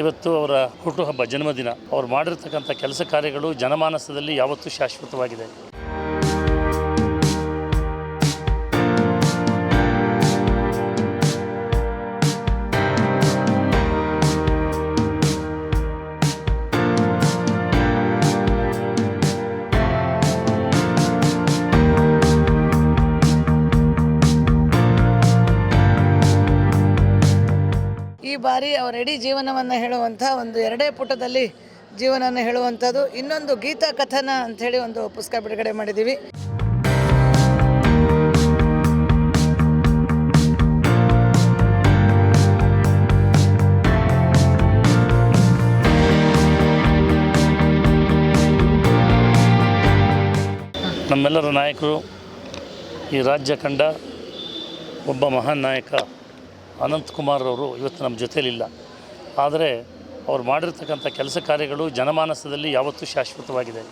ಇವತ್ತು ಅವರ ಹುಟ್ಟುಹಬ್ಬ ಜನ್ಮದಿನ. ಅವ್ರು ಮಾಡಿರ್ತಕ್ಕಂಥ ಕೆಲಸ ಕಾರ್ಯಗಳು ಜನಮಾನಸದಲ್ಲಿ ಯಾವತ್ತೂ ಶಾಶ್ವತವಾಗಿದೆ. ಬಾರಿ ಅವರ ಇಡೀ ಜೀವನವನ್ನು ಹೇಳುವಂಥ ಒಂದು ಎರಡೇ ಪುಟದಲ್ಲಿ ಜೀವನವನ್ನು ಹೇಳುವಂಥದ್ದು. ಇನ್ನೊಂದು ಗೀತಾ ಕಥನ ಅಂಥೇಳಿ ಒಂದು ಪುಸ್ತಕ ಬಿಡುಗಡೆ ಮಾಡಿದ್ದೀವಿ. ನಮ್ಮೆಲ್ಲರ ನಾಯಕರು ಈ ರಾಜ್ಯ ಕಂಡ ಒಬ್ಬ ಮಹಾನ್ ನಾಯಕ. ಅನಂತಕುಮಾರ್ ಅವರು ಇವತ್ತು ನಮ್ಮ ಜೊತೆಯಲ್ಲಿಲ್ಲ. ಆದರೆ ಅವ್ರು ಮಾಡಿರ್ತಕ್ಕಂಥ ಕೆಲಸ ಕಾರ್ಯಗಳು ಜನಮಾನಸದಲ್ಲಿ ಯಾವತ್ತೂ ಶಾಶ್ವತವಾಗಿದೆ.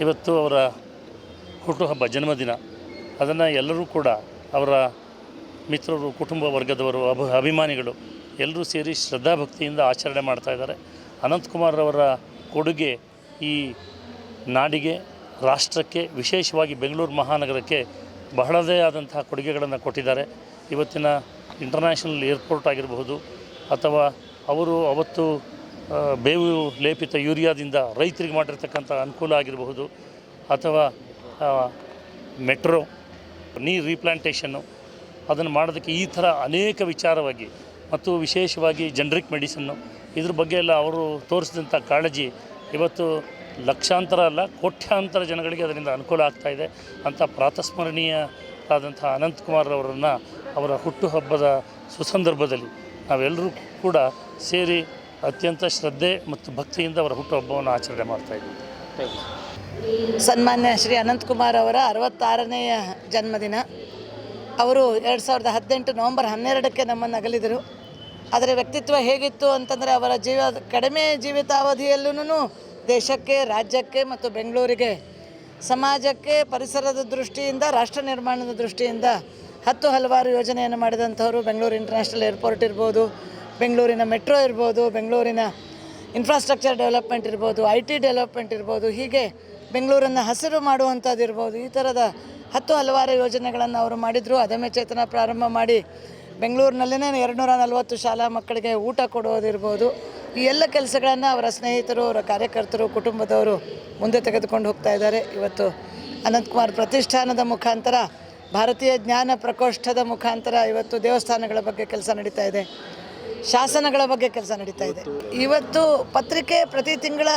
ಇವತ್ತು ಅವರ ಹುಟ್ಟುಹಬ್ಬ ಜನ್ಮದಿನ. ಅದನ್ನು ಎಲ್ಲರೂ ಕೂಡ ಅವರ ಮಿತ್ರರು, ಕುಟುಂಬ ವರ್ಗದವರು, ಅಭ, ಅಭಿಮಾನಿಗಳು ಎಲ್ಲರೂ ಸೇರಿ ಶ್ರದ್ಧಾಭಕ್ತಿಯಿಂದ ಆಚರಣೆ ಮಾಡ್ತಾ ಇದ್ದಾರೆ. ಅನಂತಕುಮಾರ್ ಅವರ ಕೊಡುಗೆ ಈ ನಾಡಿಗೆ, ರಾಷ್ಟ್ರಕ್ಕೆ, ವಿಶೇಷವಾಗಿ ಬೆಂಗಳೂರು ಮಹಾನಗರಕ್ಕೆ ಬಹಳದೇ ಆದಂತಹ ಕೊಡುಗೆಗಳನ್ನು ಕೊಟ್ಟಿದ್ದಾರೆ. ಇವತ್ತಿನ ಇಂಟರ್ನ್ಯಾಷನಲ್ ಏರ್ಪೋರ್ಟ್ ಆಗಿರಬಹುದು ಅಥವಾ ಅವರು ಅವತ್ತು ಬೇವು ಲೇಪಿತ ಯೂರಿಯಾದಿಂದ ರೈತರಿಗೆ ಮಾಡಿರ್ತಕ್ಕಂಥ ಅನುಕೂಲ ಆಗಿರಬಹುದು ಅಥವಾ ಮೆಟ್ರೋ, ನೀರು ರೀಪ್ಲಾಂಟೇಷನ್ನು ಅದನ್ನು ಮಾಡೋದಕ್ಕೆ ಈ ಥರ ಅನೇಕ ವಿಚಾರವಾಗಿ ಮತ್ತು ವಿಶೇಷವಾಗಿ ಜನ್ರಿಕ್ ಮೆಡಿಸನ್ನು ಇದ್ರ ಬಗ್ಗೆ ಎಲ್ಲ ಅವರು ತೋರಿಸಿದಂಥ ಕಾಳಜಿ ಇವತ್ತು ಲಕ್ಷಾಂತರ ಅಲ್ಲ, ಕೋಟ್ಯಾಂತರ ಜನಗಳಿಗೆ ಅದರಿಂದ ಅನುಕೂಲ ಆಗ್ತಾ ಇದೆ. ಅಂಥ ಪ್ರಾತಸ್ಮರಣೀಯರಾದಂಥ ಅನಂತಕುಮಾರ್ ಅವರನ್ನು ಅವರ ಹುಟ್ಟುಹಬ್ಬದ ಸುಸಂದರ್ಭದಲ್ಲಿ ನಾವೆಲ್ಲರೂ ಕೂಡ ಸೇರಿ ಅತ್ಯಂತ ಶ್ರದ್ಧೆ ಮತ್ತು ಭಕ್ತಿಯಿಂದ ಅವರ ಹುಟ್ಟುಹಬ್ಬವನ್ನು ಆಚರಣೆ ಮಾಡ್ತಾ ಇದ್ದೀವಿ. ಸನ್ಮಾನ್ಯ ಶ್ರೀ ಅನಂತಕುಮಾರ್ ಅವರ ಅರವತ್ತಾರನೆಯ ಜನ್ಮದಿನ. ಅವರು ಎರಡು ಸಾವಿರದ ಹದಿನೆಂಟು ನವಂಬರ್ ಹನ್ನೆರಡಕ್ಕೆ ನಮ್ಮನ್ನು ಅಗಲಿದರು. ಅದರ ವ್ಯಕ್ತಿತ್ವ ಹೇಗಿತ್ತು ಅಂತಂದರೆ ಅವರ ಜೀವ, ಕಡಿಮೆ ಜೀವಿತಾವಧಿಯಲ್ಲೂ ದೇಶಕ್ಕೆ, ರಾಜ್ಯಕ್ಕೆ ಮತ್ತು ಬೆಂಗಳೂರಿಗೆ, ಸಮಾಜಕ್ಕೆ, ಪರಿಸರದ ದೃಷ್ಟಿಯಿಂದ, ರಾಷ್ಟ್ರ ನಿರ್ಮಾಣದ ದೃಷ್ಟಿಯಿಂದ ಹತ್ತು ಹಲವಾರು ಯೋಜನೆಯನ್ನು ಮಾಡಿದಂಥವರು, ಬೆಂಗಳೂರು ಇಂಟರ್ನ್ಯಾಷನಲ್ ಏರ್ಪೋರ್ಟ್ ಇರ್ಬೋದು, ಬೆಂಗಳೂರಿನ ಮೆಟ್ರೋ ಇರ್ಬೋದು, ಬೆಂಗಳೂರಿನ ಇನ್ಫ್ರಾಸ್ಟ್ರಕ್ಚರ್ ಡೆವಲಪ್ಮೆಂಟ್ ಇರ್ಬೋದು ಐ ಟಿ ಡೆವಲಪ್ಮೆಂಟ್ ಇರ್ಬೋದು, ಹೀಗೆ ಬೆಂಗಳೂರನ್ನು ಹಸಿರು ಮಾಡುವಂಥದ್ದು ಇರ್ಬೋದು. ಈ ಥರದ ಹತ್ತು ಹಲವಾರು ಯೋಜನೆಗಳನ್ನು ಅವರು ಮಾಡಿದರು. ಅದಮ್ಯ ಚೇತನ ಪ್ರಾರಂಭ ಮಾಡಿ ಬೆಂಗಳೂರಿನಲ್ಲೇ ಎರಡುನೂರ ನಲವತ್ತು ಶಾಲಾ ಮಕ್ಕಳಿಗೆ ಊಟ ಕೊಡೋದಿರ್ಬೋದು ಈ ಎಲ್ಲ ಕೆಲಸಗಳನ್ನು ಅವರ ಸ್ನೇಹಿತರು, ಅವರ ಕಾರ್ಯಕರ್ತರು, ಕುಟುಂಬದವರು ಮುಂದೆ ತೆಗೆದುಕೊಂಡು ಹೋಗ್ತಾ ಇದ್ದಾರೆ. ಇವತ್ತು ಅನಂತಕುಮಾರ್ ಪ್ರತಿಷ್ಠಾನದ ಮುಖಾಂತರ ಭಾರತೀಯ ಜ್ಞಾನ ಪ್ರಕೋಷ್ಠದ ಮುಖಾಂತರ ಇವತ್ತು ದೇವಸ್ಥಾನಗಳ ಬಗ್ಗೆ ಕೆಲಸ ನಡೀತಾ ಇದೆ. ಶಾಸನಗಳ ಬಗ್ಗೆ ಕೆಲಸ ನಡೀತಾ ಇದೆ. ಇವತ್ತು ಪತ್ರಿಕೆ ಪ್ರತಿ ತಿಂಗಳ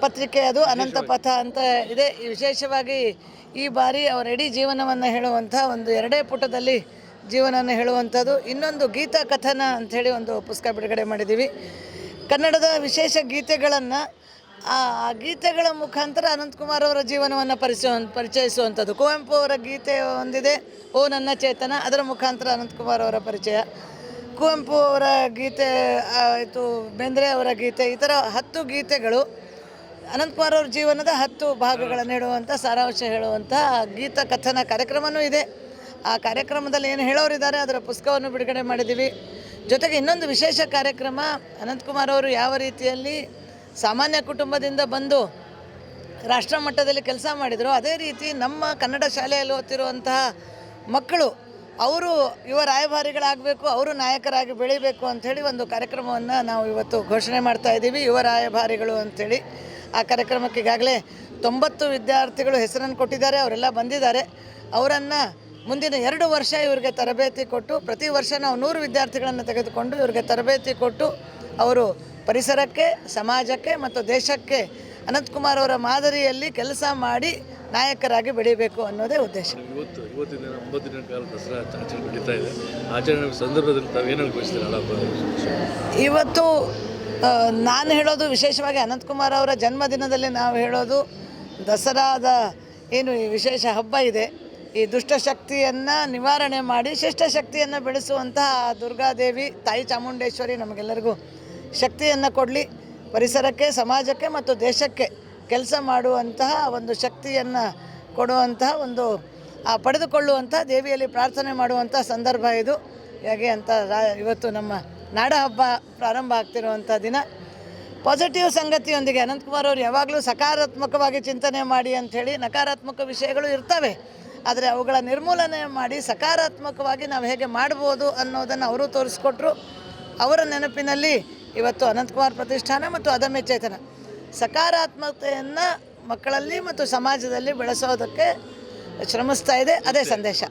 ಪತ್ರಿಕೆ ಅದು ಅನಂತ ಪಥ ಅಂತ ಇದೆ. ವಿಶೇಷವಾಗಿ ಈ ಬಾರಿ ಅವರ ಇಡೀ ಜೀವನವನ್ನು ಹೇಳುವಂಥ ಒಂದು ಎರಡೇ ಪುಟದಲ್ಲಿ ಜೀವನವನ್ನು ಹೇಳುವಂಥದ್ದು. ಇನ್ನೊಂದು ಗೀತಾ ಕಥನ ಅಂಥೇಳಿ ಒಂದು ಪುಸ್ತಕ ಬಿಡುಗಡೆ ಮಾಡಿದ್ದೀವಿ. ಕನ್ನಡದ ವಿಶೇಷ ಗೀತೆಗಳನ್ನು ಆ ಗೀತೆಗಳ ಮುಖಾಂತರ ಅನಂತಕುಮಾರ್ ಅವರ ಜೀವನವನ್ನು ಪರಿಚಯ, ಪರಿಚಯಿಸುವಂಥದ್ದು. ಕುವೆಂಪು ಅವರ ಗೀತೆ ಒಂದಿದೆ, ಓ ನನ್ನ ಚೇತನ, ಅದರ ಮುಖಾಂತರ ಅನಂತಕುಮಾರ್ ಅವರ ಪರಿಚಯ. ಕುವೆಂಪು ಅವರ ಗೀತೆ ಆಯಿತು ಬೇಂದ್ರೆ ಅವರ ಗೀತೆ, ಈ ಥರ ಹತ್ತು ಗೀತೆಗಳು ಅನಂತಕುಮಾರ್ ಅವ್ರ ಜೀವನದ ಹತ್ತು ಭಾಗಗಳನ್ನು ಹೇಳುವಂಥ ಸಾರಾಂಶ ಹೇಳುವಂಥ ಗೀತ ಕಥನ ಕಾರ್ಯಕ್ರಮವೂ ಇದೆ. ಆ ಕಾರ್ಯಕ್ರಮದಲ್ಲಿ ಏನು ಹೇಳೋರಿದ್ದಾರೆ, ಅದರ ಪುಸ್ತಕವನ್ನು ಬಿಡುಗಡೆ ಮಾಡಿದ್ದೀವಿ. ಜೊತೆಗೆ ಇನ್ನೊಂದು ವಿಶೇಷ ಕಾರ್ಯಕ್ರಮ, ಅನಂತಕುಮಾರ್ ಅವರು ಯಾವ ರೀತಿಯಲ್ಲಿ ಸಾಮಾನ್ಯ ಕುಟುಂಬದಿಂದ ಬಂದು ರಾಷ್ಟ್ರ ಮಟ್ಟದಲ್ಲಿ ಕೆಲಸ ಮಾಡಿದರು. ಅದೇ ರೀತಿ ನಮ್ಮ ಕನ್ನಡ ಶಾಲೆಯಲ್ಲಿ ಓದ್ತಿರುವಂತಹ ಮಕ್ಕಳು, ಅವರು ಯುವ ರಾಯಭಾರಿಗಳಾಗಬೇಕು, ಅವರು ನಾಯಕರಾಗಿ ಬೆಳಿಬೇಕು ಅಂಥೇಳಿ ಒಂದು ಕಾರ್ಯಕ್ರಮವನ್ನು ನಾವು ಇವತ್ತು ಘೋಷಣೆ ಮಾಡ್ತಾ ಇದ್ದೀವಿ. ಯುವ ರಾಯಭಾರಿಗಳು ಅಂಥೇಳಿ ಆ ಕಾರ್ಯಕ್ರಮಕ್ಕೆ ಈಗಾಗಲೇ ತೊಂಬತ್ತು ವಿದ್ಯಾರ್ಥಿಗಳು ಹೆಸರನ್ನು ಕೊಟ್ಟಿದ್ದಾರೆ. ಅವರೆಲ್ಲ ಬಂದಿದ್ದಾರೆ. ಅವರನ್ನು ಮುಂದಿನ ಎರಡು ವರ್ಷ ಇವರಿಗೆ ತರಬೇತಿ ಕೊಟ್ಟು, ಪ್ರತಿ ವರ್ಷ ನಾವು ನೂರು ವಿದ್ಯಾರ್ಥಿಗಳನ್ನು ತೆಗೆದುಕೊಂಡು ಇವರಿಗೆ ತರಬೇತಿ ಕೊಟ್ಟು, ಅವರು ಪರಿಸರಕ್ಕೆ ಸಮಾಜಕ್ಕೆ ಮತ್ತು ದೇಶಕ್ಕೆ ಅನಂತಕುಮಾರ್ ಅವರ ಮಾದರಿಯಲ್ಲಿ ಕೆಲಸ ಮಾಡಿ ನಾಯಕರಾಗಿ ಬೆಳೀಬೇಕು ಅನ್ನೋದೇ ಉದ್ದೇಶ. ಇವತ್ತು ಇವತ್ತಿನ ದಿನ ಒಂಬತ್ತು ದಿನ ಕಾಲ ದಸರಾ ಆಚರಣೆ ನಡೀತಾ ಇದೆ. ಆಚರಣೆ ಸಂದರ್ಭದಲ್ಲಿ ತಾವೇನು ಇವತ್ತು ನಾನು ಹೇಳೋದು ವಿಶೇಷವಾಗಿ ಅನಂತಕುಮಾರ್ ಅವರ ಜನ್ಮದಿನದಲ್ಲಿ ನಾವು ಹೇಳೋದು ದಸರಾದ ಏನು ಈ ವಿಶೇಷ ಹಬ್ಬ ಇದೆ. ಈ ದುಷ್ಟಶಕ್ತಿಯನ್ನು ನಿವಾರಣೆ ಮಾಡಿ ಶಿಷ್ಟಶಕ್ತಿಯನ್ನು ಬೆಳೆಸುವಂತಹ ದುರ್ಗಾದೇವಿ ತಾಯಿ ಚಾಮುಂಡೇಶ್ವರಿ ನಮಗೆಲ್ಲರಿಗೂ ಶಕ್ತಿಯನ್ನು ಕೊಡಲಿ. ಪರಿಸರಕ್ಕೆ, ಸಮಾಜಕ್ಕೆ ಮತ್ತು ದೇಶಕ್ಕೆ ಕೆಲಸ ಮಾಡುವಂತಹ ಒಂದು ಶಕ್ತಿಯನ್ನು ಕೊಡುವಂತಹ ಒಂದು ಪಡೆದುಕೊಳ್ಳುವಂಥ ದೇವಿಯಲ್ಲಿ ಪ್ರಾರ್ಥನೆ ಮಾಡುವಂಥ ಸಂದರ್ಭ ಇದು. ಹೇಗೆ ಅಂತ ಇವತ್ತು ನಮ್ಮ ನಾಡ ಹಬ್ಬ ಪ್ರಾರಂಭ ಆಗ್ತಿರುವಂಥ ದಿನ. ಪಾಸಿಟಿವ್ ಸಂಗತಿಯೊಂದಿಗೆ ಅನಂತಕುಮಾರ್ ಅವರು ಯಾವಾಗಲೂ ಸಕಾರಾತ್ಮಕವಾಗಿ ಚಿಂತನೆ ಮಾಡಿ ಅಂಥೇಳಿ ನಕಾರಾತ್ಮಕ ವಿಷಯಗಳು ಇರ್ತವೆ. ಆದರೆ ಅವುಗಳ ನಿರ್ಮೂಲನೆ ಮಾಡಿ ಸಕಾರಾತ್ಮಕವಾಗಿ ನಾವು ಹೇಗೆ ಮಾಡ್ಬೋದು ಅನ್ನೋದನ್ನು ಅವರು ತೋರಿಸ್ಕೊಟ್ರು. ಅವರ ನೆನಪಿನಲ್ಲಿ ಇವತ್ತು ಅನಂತಕುಮಾರ್ ಪ್ರತಿಷ್ಠಾನ ಮತ್ತು ಅದಮ್ಯ ಚೇತನ ಸಕಾರಾತ್ಮಕತೆಯನ್ನು ಮಕ್ಕಳಲ್ಲಿ ಮತ್ತು ಸಮಾಜದಲ್ಲಿ ಬೆಳೆಸೋದಕ್ಕೆ ಶ್ರಮಿಸ್ತಾ ಇದೆ. ಅದೇ ಸಂದೇಶ.